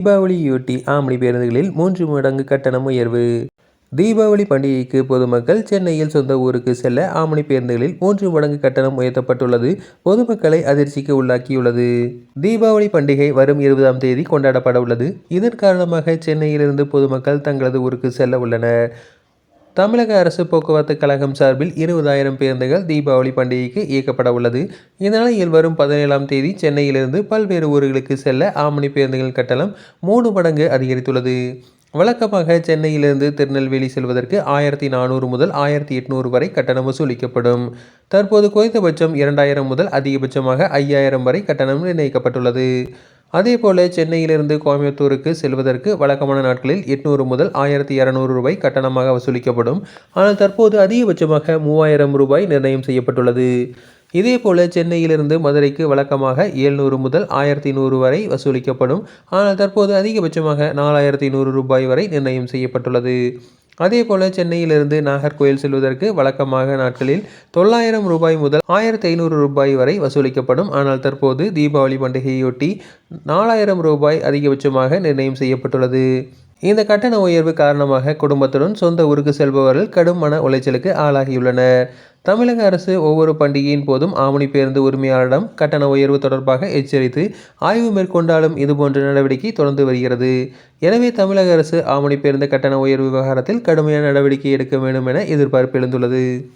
தீபாவளியொட்டி omni பேருந்துகளில் மூன்று மடங்கு கட்டணம் உயர்வு. தீபாவளி பண்டிகைக்கு பொதுமக்கள் சென்னையில் சொந்த ஊருக்கு செல்ல ஆமணி பேருந்துகளில் மூன்று மடங்கு கட்டணம் உயர்த்தப்பட்டுள்ளது. பொதுமக்களை அதிர்ச்சிக்கு உள்ளாக்கியுள்ளது. தீபாவளி பண்டிகை வரும் இருபதாம் தேதி கொண்டாடப்பட உள்ளது இதன் காரணமாக சென்னையிலிருந்து பொதுமக்கள் தங்களது ஊருக்கு செல்ல உள்ளனர். தமிழக அரசு போக்குவரத்து கழகம் சார்பில் இருபதாயிரம் பேருந்துகள் தீபாவளி பண்டிகைக்கு இயக்கப்பட உள்ளது. இந்நிலையில் வரும் பதினேழாம் தேதி சென்னையிலிருந்து பல்வேறு ஊர்களுக்கு செல்ல ஆமணி பேருந்துகள் கட்டணம் மூணு மடங்கு அதிகரித்துள்ளது. வழக்கமாக சென்னையிலிருந்து திருநெல்வேலி செல்வதற்கு ஆயிரத்தி நானூறு முதல் ஆயிரத்தி எட்நூறு வரை கட்டணம் வசூலிக்கப்படும். தற்போது குறைந்தபட்சம் இரண்டாயிரம் முதல் அதிகபட்சமாக ஐயாயிரம் வரை கட்டணம் நிர்ணயிக்கப்பட்டுள்ளது. அதே போல சென்னையிலிருந்து கோயம்புத்தூருக்கு செல்வதற்கு வழக்கமான நாட்களில் எட்நூறு முதல் ஆயிரத்தி இரநூறு ரூபாய் கட்டணமாக வசூலிக்கப்படும். ஆனால் தற்போது அதிகபட்சமாக மூவாயிரம் ரூபாய் நிர்ணயம் செய்யப்பட்டுள்ளது. இதேபோல சென்னையிலிருந்து மதுரைக்கு வழக்கமாக ஏழ்நூறு முதல் ஆயிரத்தி நூறு வரை வசூலிக்கப்படும். ஆனால் தற்போது அதிகபட்சமாக நாலாயிரத்தி நூறு ரூபாய் வரை நிர்ணயம் செய்யப்பட்டுள்ளது. அதேபோல சென்னையிலிருந்து நாகர்கோயில் செல்வதற்கு வழக்கமாக நாட்களில் தொள்ளாயிரம் ரூபாய் முதல் ஆயிரத்தி ஐநூறு ரூபாய் வரை வசூலிக்கப்படும். ஆனால் தற்போது தீபாவளி பண்டிகையொட்டி நாலாயிரம் ரூபாய் அதிகபட்சமாக நிர்ணயம் செய்யப்பட்டுள்ளது. இந்த கட்டண உயர்வு காரணமாக குடும்பத்துடன் சொந்த ஊருக்கு செல்பவர்கள் கடும் மன உளைச்சலுக்கு ஆளாகியுள்ளனர். தமிழக அரசு ஒவ்வொரு பண்டிகையின் போதும் ஆவணி பேருந்து உரிமையாளரிடம் கட்டண உயர்வு தொடர்பாக எச்சரித்து ஆய்வு மேற்கொண்டாலும் இதுபோன்ற நடவடிக்கை தொடர்ந்து வருகிறது. எனவே தமிழக அரசு ஆவணி பேருந்து கட்டண உயர்வு விவகாரத்தில் கடுமையான நடவடிக்கை எடுக்க வேண்டும் என எதிர்பார்ப்பு எழுந்துள்ளது.